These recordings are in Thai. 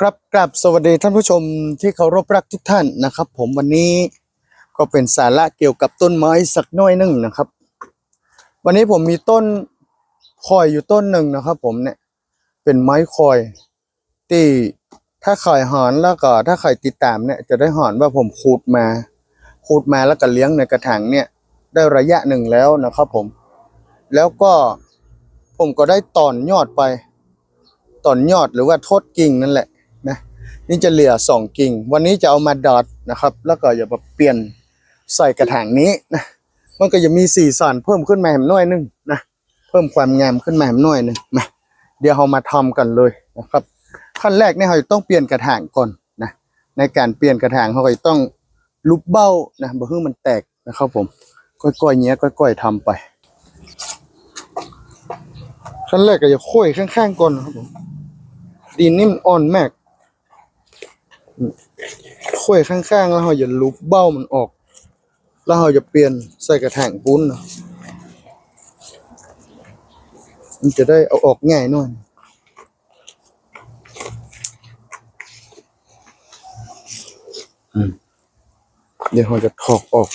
ครับกราบสวัสดีท่านผู้ชมที่เคารพรักทุกท่านนะครับ ผมวันนี้ก็เป็นสาระเกี่ยวกับต้นไม้สักน้อยหนึ่งนะครับ วันนี้ผมมีต้นคอยอยู่ต้นหนึ่งนะครับ ผมเนี่ยเป็นไม้คอยที่ถ้าใครหอนแล้วก็ถ้าใครติดตามเนี่ยจะได้หอนว่าผมขูดมาขูดมาแล้วก็เลี้ยงในกระถางเนี่ยได้ระยะหนึ่งแล้วนะครับ ผม แล้วก็ผมก็ได้ตอนยอดไปตอนยอดหรือว่าโทษกิ่งนั่นแหละ นี่จะเหลือสองกิ่ง วันนี้จะเอามาดอดนะครับ แล้วก็อย่าเปลี่ยนใส่กระถางนี้นะมันก็จะมีสีสันเพิ่มขึ้นมาแหมน้อยหนึงนะเพิ่มความงามขึ้นมาแหมน้อยหนึงนะเดี๋ยวเรามาทำกันเลยนะครับ ขั้นแรกเนี่ยเราจะต้องเปลี่ยนกระถางก่อนนะในการเปลี่ยนกระถางเราก็จะต้องลุบเบ้านะบ่ให้มันแตกนะครับผมก้อยๆเนี้ยก้อยๆทำไปขั้นแรกก็จะค่อยข้างๆก่อนนะครับผมดินนี่มันอ่อนมาก ค่อยข้างๆ แล้วเราอย่าลุบเบ้ามันออก แล้วเราจะเปลี่ยนใส่กระถางปุ้นนะมันจะได้เอาออกง่ายหน่อยเดี๋ยวเราจะถอกออก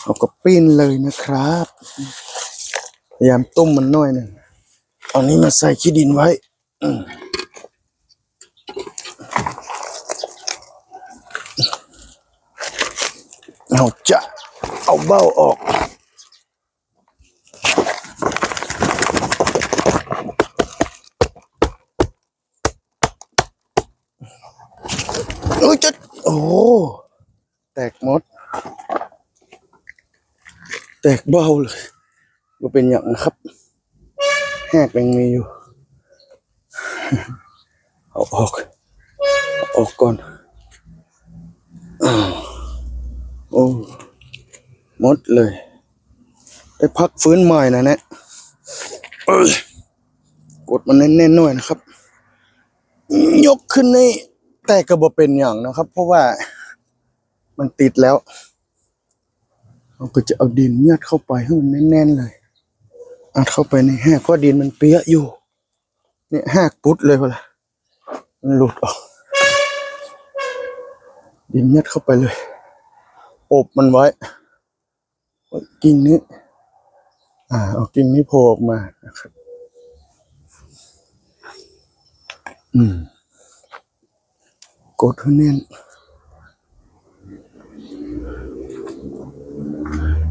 เอาก็ปิ้นเลยนะครับ พยายามต้มมันน่อยหนึ่ง เอานี้มาใส่ขี้ดินไว้เราจะเอาเบ้าออก โอ้ยจะโอ้ แตกหมด แตกเบ้าเลยก็เป็นอย่างนะครับ แหกยังมีอยู่ เอาออกออกก่อนอโอ้หมดเลย ได้พักฟื้นใหม่นะเนี่ยกดมันแน่นๆหน่อยนะครับ ยกขึ้นนี่แต่กระบอกเป็นอย่างนะครับ เพราะว่ามันติดแล้วเราก็จะเอาดินยัดเข้าไปให้มันแน่นๆเลย อัดเข้าไปในแหกเพราะดินมันเปียะอยู่ เนี่ยแหกปุ๊ดเลยพอละมันหลุดออก ดินยัดเข้าไปเลย อบมันไว้ กิ่งนี้ อ่าเอากิ่งนี้โผล่ออกมานะครับ อืม กดให้แน่น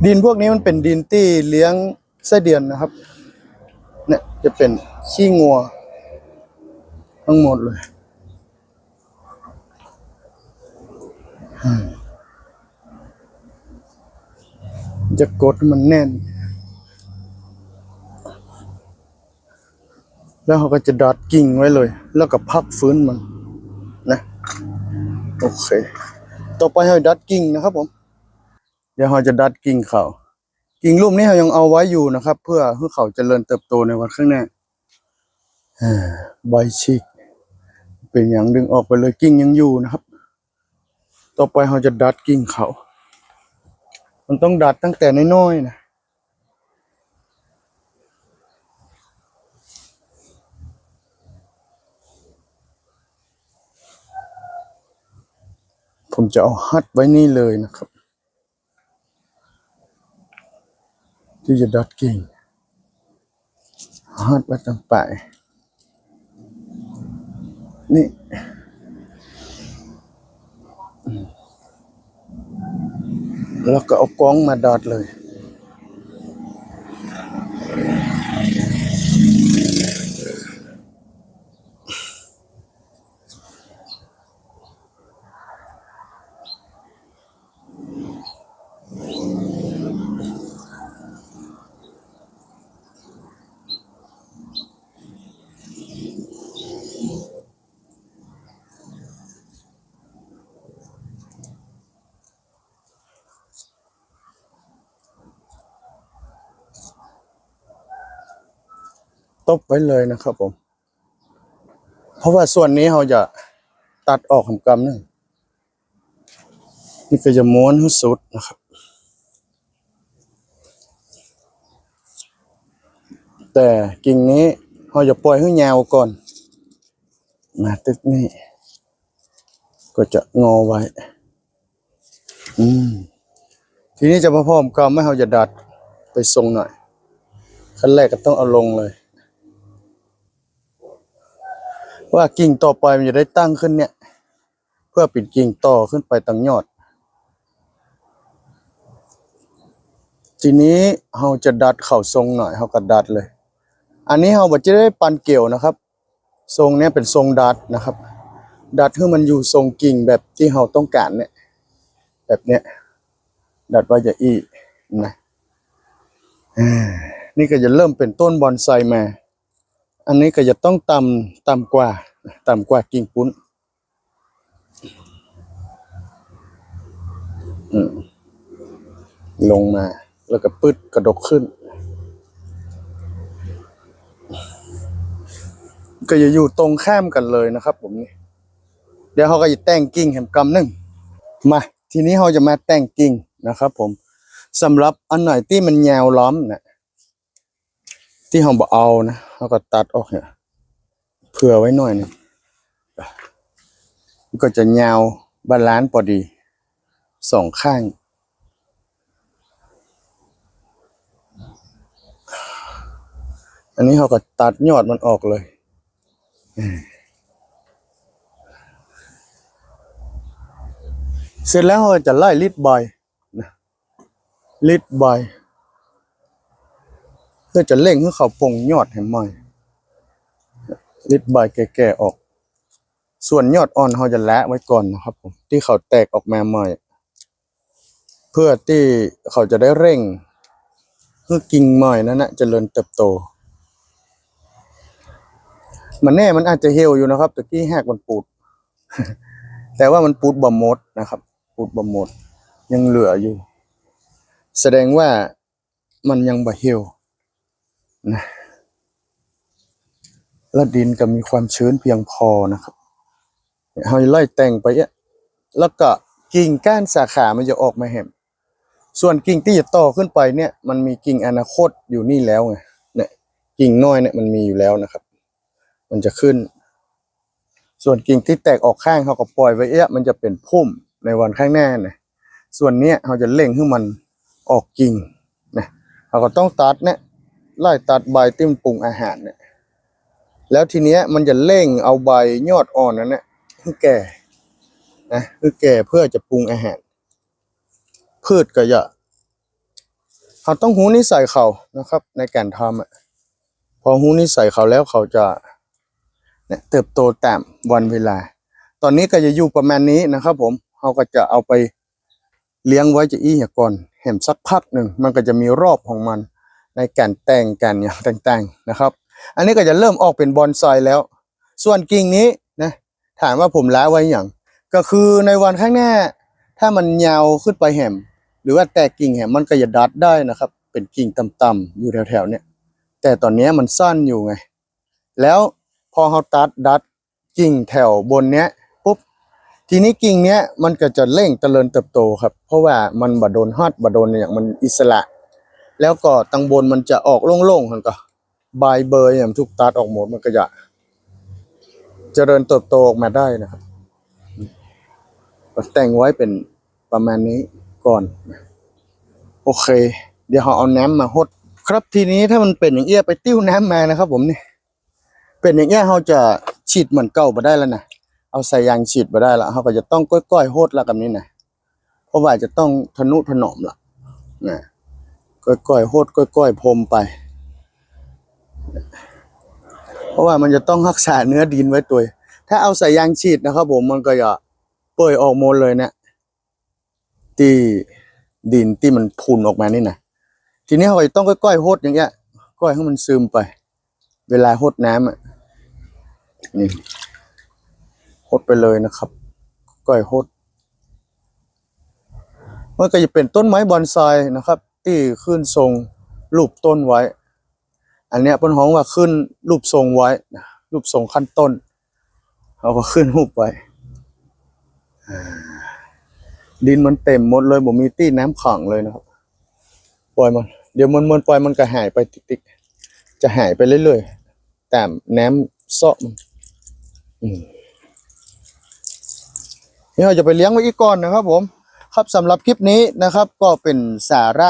ดินพวกนี้มันเป็นดินที่เลี้ยง ไส้เดือนนะครับ เนี่ยจะเป็นขี้งัว ทั้งหมดเลยจะกดมันแน่น แล้วเขาก็จะดัดกิ่งไว้เลย แล้วก็พักฟื้นมัน นะ โอเค ต่อไปให้ดัดกิ่งนะครับผม เดี๋ยวเราจะดัดกิ่งเขา กิ่งรูปนี้เรายังเอาไว้อยู่นะครับ เพื่อให้เขาเจริญเติบโตในวันข้างหน้าใบฉีกเป็นอย่างดึงออกไปเลยกิ่งยังอยู่นะครับ ต่อไปเราจะดัดกิ่งเขา มันต้องดัดตั้งแต่น้อยๆนะผมจะเอาฮัดไว้นี่เลยนะครับ ที่จะดัดกิ่งฮอดไปตั้งไป นี่แล้วก็เอากล้องมาดัดเลย ตบไว้เลยนะครับผม เพราะว่าส่วนนี้เราจะตัดออกคำกำหนึ่งนี่ก็จะม้วนให้สุดนะครับ แต่กิ่งนี้เราจะปล่อยให้ยาวก่อน มาตึกนี่ก็จะงอไว้ อืม ทีนี้จะมาพร้อมกับไม่เราจะดัดไปทรงหน่อยขั้นแรกก็ต้องเอาลงเลย ว่ากิ่งต่อไปมันจะได้ตั้งขึ้นเนี่ย เพื่อปิดกิ่งต่อขึ้นไปตั้งยอด ทีนี้เราจะดัดเข่าทรงหน่อยเราก็ดัดเลย อันนี้เราจะได้ปันเกี่ยวนะครับ ทรงเนี้ยเป็นทรงดัดนะครับ ดัดให้มันอยู่ทรงกิ่งแบบที่เราต้องการเนี่ย แบบเนี้ยดัดไว้จะอีนะนี่ก็จะเริ่มเป็นต้นบอนไซมา อันนี้ก็จะต้องต่ำต่ำกว่าต่ำกว่ากิ่งปุ้นลงมาแล้วก็ปืดกระดกขึ้น ก็จะอยู่ตรงข้ามกันเลยนะครับ ผมนี่เดี๋ยวเขาก็จะแต่งกิ่งแหมกำหนึ่งมา ทีนี้เราจะมาแต่งกิ่งนะครับ ผมสำหรับอันไหนที่มันยาวล้อมนะ ที่เราบอเอานะเราก็ตัดออกเนี่ยเผื่อไว้หน่อยนึงก็จะยาวบาลานซ์พอดีสองข้าง อันนี้เราก็ตัดยอดมันออกเลยเสร็จแล้วเราจะไล่ลิดใบนะลิดใบ เพื่อจะเร่งให้เขาปงยอดให้ใหม่ลิดใบแก่ๆออก ส่วนยอดอ่อนเราจะละไว้ก่อนนะครับผมที่เขาแตกออกมาใหม่ เพื่อที่เขาจะได้เร่งให้กิ่งใหม่นั้นนะเจริญเติบโต มันแน่มันอาจจะเหี่ยวอยู่นะครับตะกี้แหกมันปูด แต่ว่ามันปูดบ่หมดนะครับ ปูดบ่หมด ยังเหลืออยู่ แสดงว่ามันยังบ่เหี่ยว นะและดินก็มีความชื้นเพียงพอนะครับเฮาไล่แต่งไปเนี่ยแล้วก็กิ่งก้านสาขามันจะออกมาแหมส่วนกิ่งที่จะต่อขึ้นไปเนี่ย มันมีกิ่งอนาคตอยู่นี่แล้วไงเนี่ยกิ่งน้อยเนี่ยมันมีอยู่แล้วนะครับ มันจะขึ้น ส่วนกิ่งที่แตกออกข้างเขาก็ปล่อยไว้เอ๊ะมันจะเป็นพุ่มในวันข้างหน้านะส่วนเนี้ยเขาจะเล่งให้มันออกกิ่งนะเขาก็ต้องตัดเนี่ย ไล่ตัดใบติ้มปรุงอาหารเนี่ย แล้วทีเนี้ยมันจะเล่งเอาใบยอดอ่อนนั้นเนี่ยให้แก่นะให้แก่เพื่อจะปรุงอาหาร พืชก็จะเขาต้องหูนิสัยเขานะครับ ในการทำอะพอหูนิสัยเขาแล้วเขาจะเนี่ยเติบโตตามวันเวลา ตอนนี้ก็จะอยู่ประมาณนี้นะครับ ผมเราก็จะเอาไปเลี้ยงไว้จะอี้ก่อนแหมสักพักหนึ่งมันก็จะมีรอบของมัน ในการแต่งกันอย่างต่างๆนะครับ อันนี้ก็จะเริ่มออกเป็นบอนไซแล้ว ส่วนกิ่งนี้นะถามว่าผมล้าไว้อย่างก็คือในวันข้างหน้า ถ้ามันยาวขึ้นไปแหมหรือว่าแตกกิ่งแหมมันก็จะดัดได้นะครับ เป็นกิ่งต่ำๆอยู่แถวๆเนี่ยแต่ตอนนี้มันสั้นอยู่ไง แล้วพอเขาตัดดัดกิ่งแถวบนเนี้ยปุ๊บทีนี้กิ่งเนี้ยมันก็จะเร่งเจริญเติบโตครับ เพราะว่ามันบดโดนฮอดบดโดนอย่างมันอิสระ แล้วก็ตังบนมันจะออกโล่งๆมันก็ใบเบยอย่างทุกตัดออกหมดมันก็จะเจริญเติบโตออกมาได้นะครับแต่งไว้เป็นประมาณนี้ก่อน โอเค เดี๋ยวเราเอาน้ำมาหด ครับทีนี้ถ้ามันเป็นอย่างเอี้ยไปติ้วน้ำมานะครับ ผมนี่เป็นอย่างเงี้ยเราจะฉีดเหมือนเก่ามาได้แล้วนะ เอาใส่ยางฉีดมาได้แล้วเราก็จะต้องก้อยๆโหดละกับนี้นะ เพราะว่าจะต้องทนุถนอมละนะ ก้อยๆโหดก้อยๆพรมไป เพราะว่ามันจะต้องรักษาเนื้อดินไว้ตัว ถ้าเอาใส่ยางฉีดนะครับ ผมมันก็จะเปื่อยออกหมดเลยเนะที่ดินที่มันพุนออกมานี่นะทีนี้เราต้องก้อยๆโหดอย่างเงี้ยก้อยให้มันซึมไป เวลาหดน้ำอะนี่หดไปเลยนะครับ ก้อยหดมันก็จะเป็นต้นไม้บอนไซนะครับ ที่ขึ้นทรงรูปต้นไว้ อันเนี้ยเป็นห้องว่าขึ้นรูปทรงไว้รูปทรงขั้นต้นเขาก็ขึ้นรูปไว้ดินมันเต็มหมดเลยผมมีตี้น้ำขังเลยนะครับ ปล่อยมัน เดี๋ยวมันมันปล่อยมันก็หายไปติ๊กๆจะหายไปเรื่อยๆตามแหนมซาะมันอืมนี่เราจะไปเลี้ยงไว้อีกก่อนนะครับผม ครับสำหรับคลิปนี้นะครับ ก็เป็นสาระ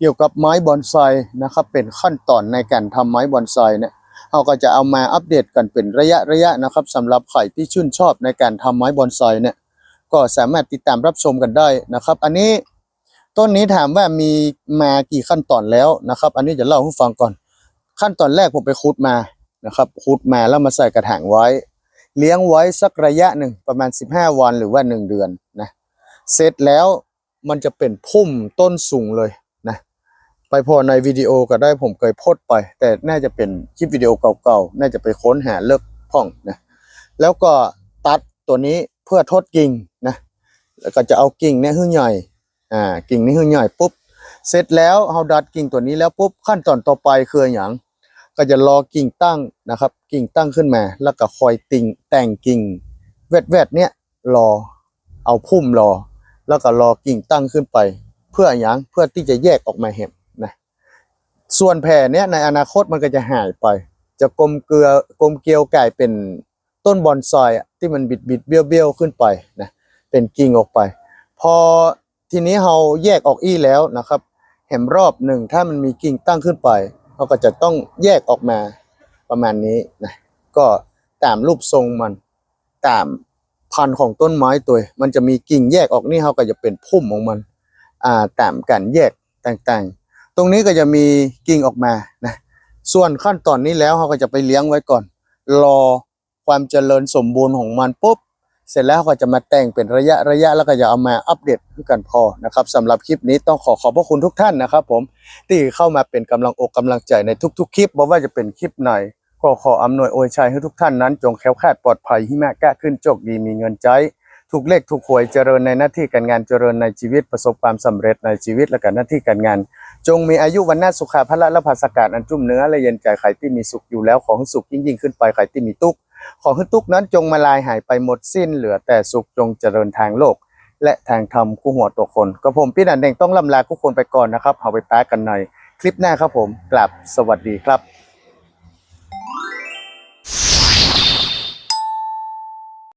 เกี่ยวกับไม้บอนไซนะครับ เป็นขั้นตอนในการทำไม้บอนไซเนี่ยเราก็จะเอามาอัปเดตกันเป็นระยะระยะนะครับสำหรับใครที่ชื่นชอบในการทำไม้บอนไซเนี่ยก็สามารถติดตามรับชมกันได้นะครับ อันนี้ต้นนี้ถามว่ามีมากี่ขั้นตอนแล้วนะครับ อันนี้จะเล่าให้ฟังก่อน ขั้นตอนแรกผมไปขุดมานะครับขุดมาแล้วมาใส่กระถางไว้ เลี้ยงไว้สักระยะหนึ่งประมาณ 15 วันหรือว่า 1 เดือนนะเสร็จแล้วมันจะเป็นพุ่มต้นสูงเลย ไปพอในวิดีโอก็ได้ผมเคยโพสต์ไป แต่น่าจะเป็นคลิปวิดีโอเก่าๆ น่าจะไปค้นหาเลิกพ่องนะ แล้วก็ตัดตัวนี้เพื่อทดกิ่งนะ แล้วก็จะเอากิ่งเนี่ยขึ้นใหญ่ อ่า กิ่งนี้ขึ้นใหญ่ปุ๊บ เสร็จแล้วเราดัดกิ่งตัวนี้แล้วปุ๊บขั้นตอนต่อไปคืออย่างก็จะรอกิ่งตั้งนะครับ กิ่งตั้งขึ้นมา แล้วก็คอยติงแต่งกิ่งแวดแวดๆเนี่ยรอเอาพุ่มรอ แล้วก็รอกิ่งตั้งขึ้นไป เพื่ออย่างเพื่อที่จะแยกออกมาเห็น ส่วนแผ่เนี่ยในอนาคตมันก็จะหายไป จะกลมเกลือกลมเกลียวกลายเป็นต้นบอนซอะที่มันบิดบิดเบี้ยวเบี้ยวขึ้นไปนะเป็นกิ่งออกไป พอทีนี้เราแยกออกอี้แล้วนะครับแหมรอบหนึ่งถ้ามันมีกิ่งตั้งขึ้นไปเราก็จะต้องแยกออกมาประมาณนี้นะก็ตามรูปทรงมันตามพันธุ์ของต้นไม้ตัว มันจะมีกิ่งแยกออกนี่เขาก็จะเป็นพุ่มของมันอ่าตามการแยกต่างๆ ตรงนี้ก็จะมีกิ่งออกมานะส่วนขั้นตอนนี้แล้วเขาก็จะไปเลี้ยงไว้ก่อน รอความเจริญสมบูรณ์ของมันปุ๊บเสร็จแล้วก็จะมาแต่งเป็นระยะระยะแล้วก็จะเอามาอัปเดตให้กันพอนะครับสำหรับคลิปนี้ต้องขอขอบพระคุณทุกท่านนะครับ ผมที่เข้ามาเป็นกำลังอกกำลังใจในทุก ๆ คลิปไม่ว่าจะเป็นคลิปไหนก็ขออำนวยอวยชัยให้ทุกท่านนั้น จงแคล้วคลาดปลอดภัยหิมะกะขึ้นโชคดีมีเงินใจ ถูกเลขถูกหวยเจริญในหน้าที่การงานเจริญในชีวิตประสบความสำเร็จในชีวิตและการหน้าที่การงาน จงมีอายุวันนาสุขาพละและภาสกาศอันจุ่มเนื้อและเย็นใจใครที่มีสุขอยู่แล้วขอให้สุขยิ่งยิ่งขึ้นไปใครที่มีทุกข์ขอให้ทุกข์นั้นจงมาลายหายไปหมดสิ้นเหลือแต่สุขจงเจริญทางโลก และทางธรรมคู่หัวตัวคนก็ผมพี่นันเองต้องลำลาทุกคนไปก่อนนะครับเอาไปป้ากันในคลิปหน้าครับผมกลับสวัสดีครับ